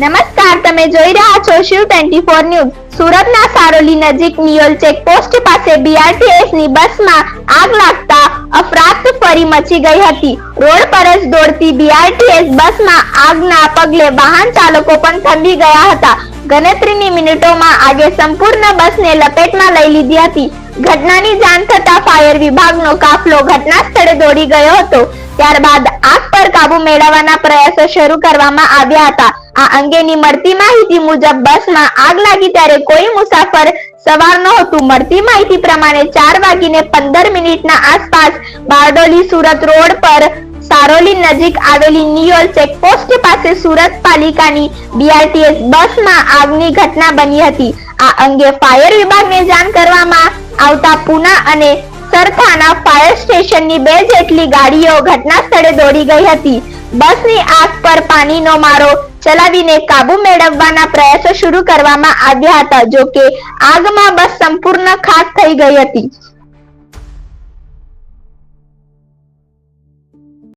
નમસ્કાર, તમે જોઈ રહ્યા છો શિવ ટ્વેન્ટી ફોર ન્યૂઝ. સુરતના સારોલી નજીક નિયોલ ચેકપોસ્ટ પાસે બીઆરટીએસની બસમાં આગ લાગતા અફરાત ફરી મચી ગઈ હતી. રોડ પર જ દોડતી બીઆરટીએસ બસમાં આગના પગલે વાહન ચાલકો પણ થંભી ગયા હતા. ગણતરીની મિનિટોમાં આગે સંપૂર્ણ બસને લપેટમાં લઈ લીધી હતી. ઘટનાની જાણ થતા ફાયર વિભાગનો કાફલો ઘટના સ્થળે દોડી ગયો હતો. ત્યારબાદ આગ પર કાબુ મેળવવાના પ્રયાસો શરૂ કરવામાં આવ્યા હતા. આ અંગેની મળતી માહિતી મુજબ બસમાં આગ લાગી ત્યારે કોઈ મુસાફર સવાર નહોતું. મળતી માહિતી પ્રમાણે ચાર વાગીને પંદર મિનિટના આસપાસ બારડોલી સુરત રોડ પર સારોલી નજીક આવેલી નિયોલ ચેકપોસ્ટ પાસે સુરત પાલિકાની બીઆરટીએસ બસમાં આગની ઘટના બની હતી. આ અંગે ફાયર વિભાગને જાણ કરવામાં આવતા પુના અને સરથાના ફાયર સ્ટેશનની બે જેટલી ગાડીઓ ઘટના સ્થળે દોડી ગઈ હતી. બસની આગ પર પાણીનો મારો ચલાવીને કાબુ મેળવવાના પ્રયાસો શરૂ કરવામાં આવ્યા હતા, જો કે આગમાં બસ સંપૂર્ણ ખાક થઈ ગઈ હતી.